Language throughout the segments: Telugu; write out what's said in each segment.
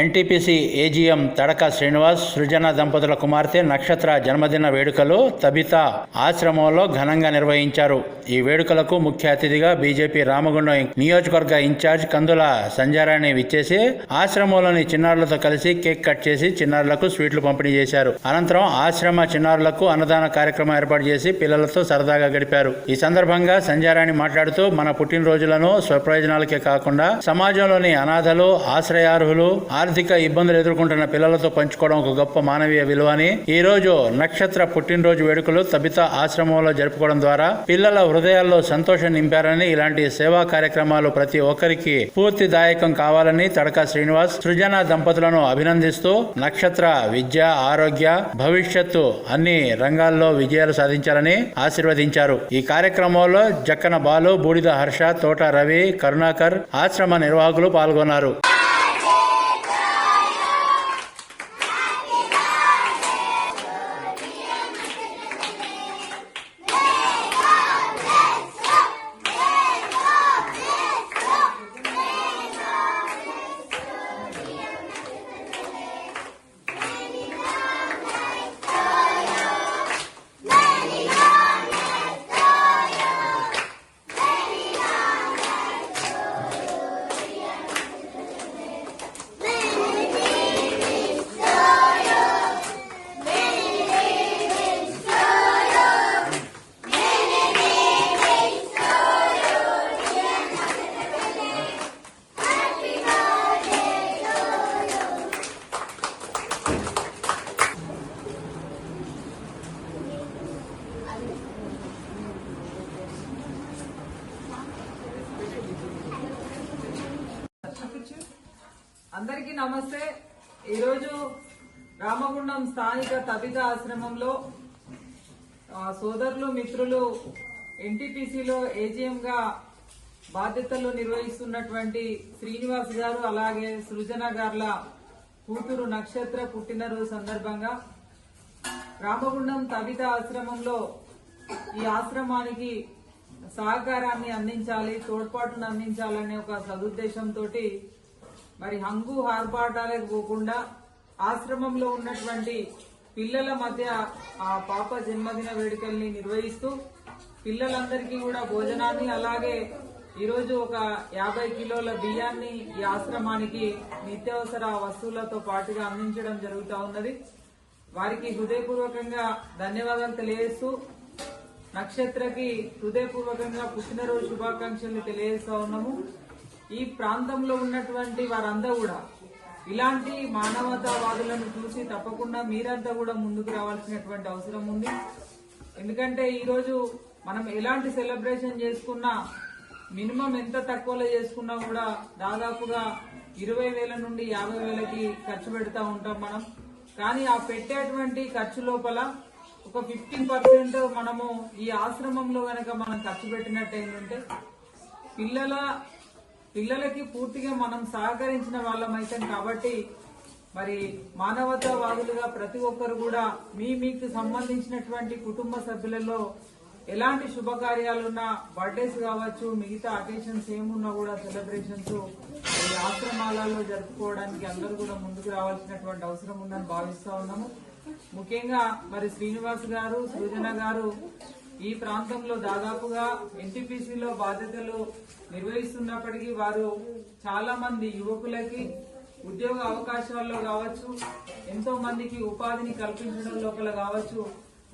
ఎన్టీపీసీ ఏజీఎం తడక శ్రీనివాస్ సృజన దంపతుల కుమార్తె నక్షత్ర జన్మదిన వేడుకలు తబిత ఆశ్రమంలో ఘనంగా నిర్వహించారు. ఈ వేడుకలకు ముఖ్య అతిథిగా బీజేపీ రామగుండం నియోజకవర్గ ఇన్ఛార్జ్ కందుల సంజారాణి విచ్చేసి ఆశ్రమంలోని చిన్నారులతో కలిసి కేక్ కట్ చేసి చిన్నారులకు స్వీట్లు పంపిణీ చేశారు. అనంతరం ఆశ్రమ చిన్నారులకు అన్నదాన కార్యక్రమం ఏర్పాటు చేసి పిల్లలతో సరదాగా గడిపారు. ఈ సందర్భంగా సంజారాణి మాట్లాడుతూ మన పుట్టినరోజులను స్వప్రయోజనాలకే కాకుండా సమాజంలోని అనాథలు ఆశ్రయార్హులు ఆర్థిక ఇబ్బందులు ఎదుర్కొంటున్న పిల్లలతో పంచుకోవడం ఒక గొప్ప మానవీయ విలువ అని ఈ రోజు నక్షత్ర పుట్టినరోజు వేడుకలు తబిత ఆశ్రమంలో జరుపుకోవడం ద్వారా పిల్లల హృదయాల్లో సంతోషం నింపారని ఇలాంటి సేవా కార్యక్రమాలు ప్రతి ఒక్కరికి పూర్తిదాయకం కావాలని తడకా శ్రీనివాస్ సృజన దంపతులను అభినందిస్తూ నక్షత్ర విద్య ఆరోగ్య భవిష్యత్తు అన్ని రంగాల్లో విజయాలు సాధించాలని ఆశీర్వదించారు. ఈ కార్యక్రమంలో జక్కన బాలు బూడిద హర్ష తోట రవి కరుణాకర్ ఆశ్రమ నిర్వాహకులు పాల్గొన్నారు. నమస్తే. ఈరోజు రామగుండం స్థానిక తబిత ఆశ్రమంలో సోదరులు మిత్రులు ఎన్టీపీసీలో ఏజీఎంగా బాధ్యతలు నిర్వహిస్తున్నటువంటి శ్రీనివాస్ గారు అలాగే సృజన గార్ల కూతురు నక్షత్ర పుట్టినరోజు సందర్భంగా రామగుండం తవిత ఆశ్రమంలో ఈ ఆశ్రమానికి సహకారాన్ని అందించాలి తోడ్పాటును అందించాలనే ఒక సదుద్దేశంతో మరి హంగు హార్బాటాలకు పోకుండా ఆశ్రమంలో ఉన్నటువంటి పిల్లల మధ్య ఆ పాప జన్మదిన వేడుకల్ని నిర్వహిస్తూ పిల్లలందరికీ కూడా భోజనాన్ని అలాగే ఈరోజు ఒక యాభై కిలోల బియ్యాన్ని ఈ ఆశ్రమానికి నిత్యావసర వస్తువులతో పాటుగా అందించడం జరుగుతూ ఉన్నది. వారికి హృదయపూర్వకంగా ధన్యవాదాలు తెలియజేస్తూ నక్షత్రకి హృదయపూర్వకంగా పుట్టినరోజు శుభాకాంక్షలు తెలియజేస్తా ఉన్నాము. ఈ ప్రాంతంలో ఉన్నటువంటి వారందరూ కూడా ఇలాంటి మానవతావాదులను చూసి తప్పకుండా మీరంతా కూడా ముందుకు రావాల్సినటువంటి అవసరం ఉంది. ఎందుకంటే ఈరోజు మనం ఎలాంటి సెలబ్రేషన్ చేసుకున్నా మినిమం ఎంత తక్కువలో చేసుకున్నా కూడా దాదాపుగా ఇరవై వేల నుండి యాభై వేలకి ఖర్చు పెడతా ఉంటాం మనం. కానీ ఆ పెట్టేటువంటి ఖర్చు లోపల ఒక ఫిఫ్టీన్ పర్సెంట్ మనము ఈ ఆశ్రమంలో కనుక మనం ఖర్చు పెట్టినట్టు ఏంటంటే పిల్లల పిల్లలకి పూర్తిగా మనం సహకరించిన వాళ్ళమైతాం కాబట్టి మరి మానవతావాదులుగా ప్రతి ఒక్కరు కూడా మీ మీకు సంబంధించినటువంటి కుటుంబ సభ్యులలో ఎలాంటి శుభకార్యాలున్నా బర్త్డేస్ కావచ్చు మిగతా అకేషన్స్ ఏమున్నా కూడా సెలబ్రేషన్స్ ఈ ఆశ్రమాలలో జరుపుకోవడానికి అందరూ కూడా ముందుకు రావాల్సినటువంటి అవసరం ఉందని భావిస్తా ఉన్నాము. ముఖ్యంగా మరి శ్రీనివాస్ గారు సృజన గారు ఈ ప్రాంతంలో దాదాపుగా ఎన్టీపీసీలో బాధ్యతలు నిర్వహిస్తున్నప్పటికీ వారు చాలా మంది యువకులకి ఉద్యోగ అవకాశాల్లో కావచ్చు ఎంతో మందికి ఉపాధిని కల్పించడం లోపల కావచ్చు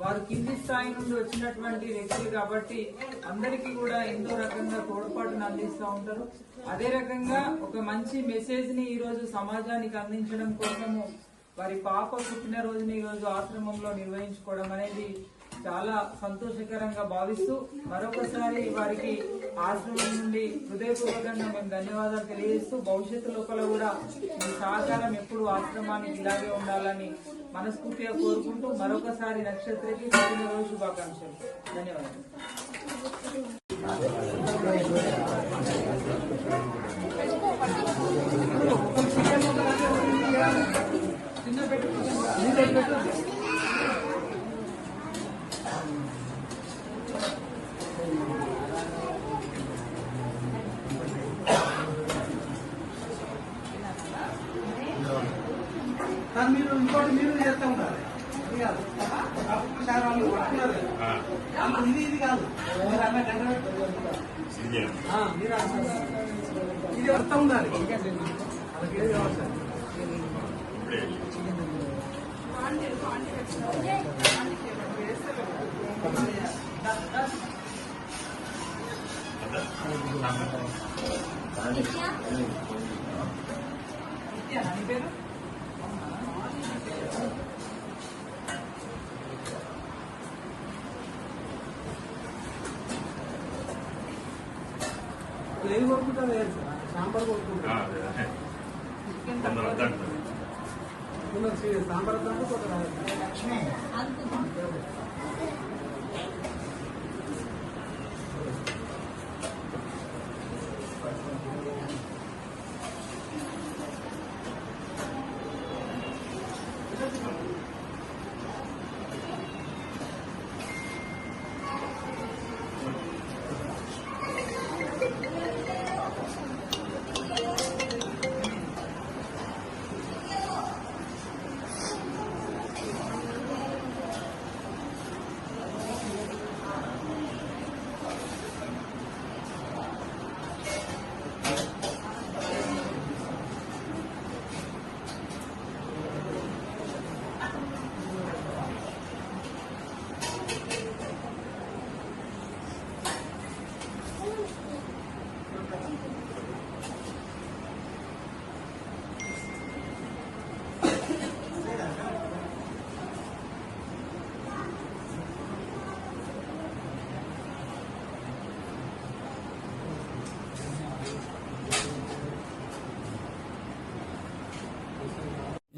వారు కింది స్థాయి నుండి వచ్చినటువంటి వ్యక్తులు కాబట్టి అందరికీ కూడా ఎంతో రకంగా తోడ్పాటును అందిస్తూ ఉంటారు. అదే రకంగా ఒక మంచి మెసేజ్ని ఈరోజు సమాజానికి అందించడం కోసము వారి పాప పుట్టినరోజుని రోజుని ఈరోజు ఆశ్రమంలో నిర్వహించుకోవడం అనేది చాలా సంతోషకరంగా భావిస్తూ మరొకసారి వారికి ఆశ్రమం నుండి హృదయపూర్వకంగా మేము ధన్యవాదాలు తెలియజేస్తూ భవిష్యత్తు లోపల కూడా మీ సహకారం ఎప్పుడు ఆశ్రమానికి ఇలాగే ఉండాలని మనస్ఫూర్తిగా కోరుకుంటూ మరొకసారి నక్షత్రకి పుట్టినరోజు శుభాకాంక్షలు. ధన్యవాదాలు. చిన్న పెట్టు చిన్న పెట్టు కానీ మీరు ఇంకోటి మీరు చేస్తూ ఉంటారు ఇది కాదు ఒకసారి వాళ్ళు పట్టుకున్నారు కదా. అంత ఇది ఇది కాదు మీరు అన్న గంట ఆ, మీరు అన్న ఇది వస్తూ ఉండాలి వాళ్ళకి ఏది కావాలి సార్ నిత్యనా నీ పేరు సాంబార్ సాంబార్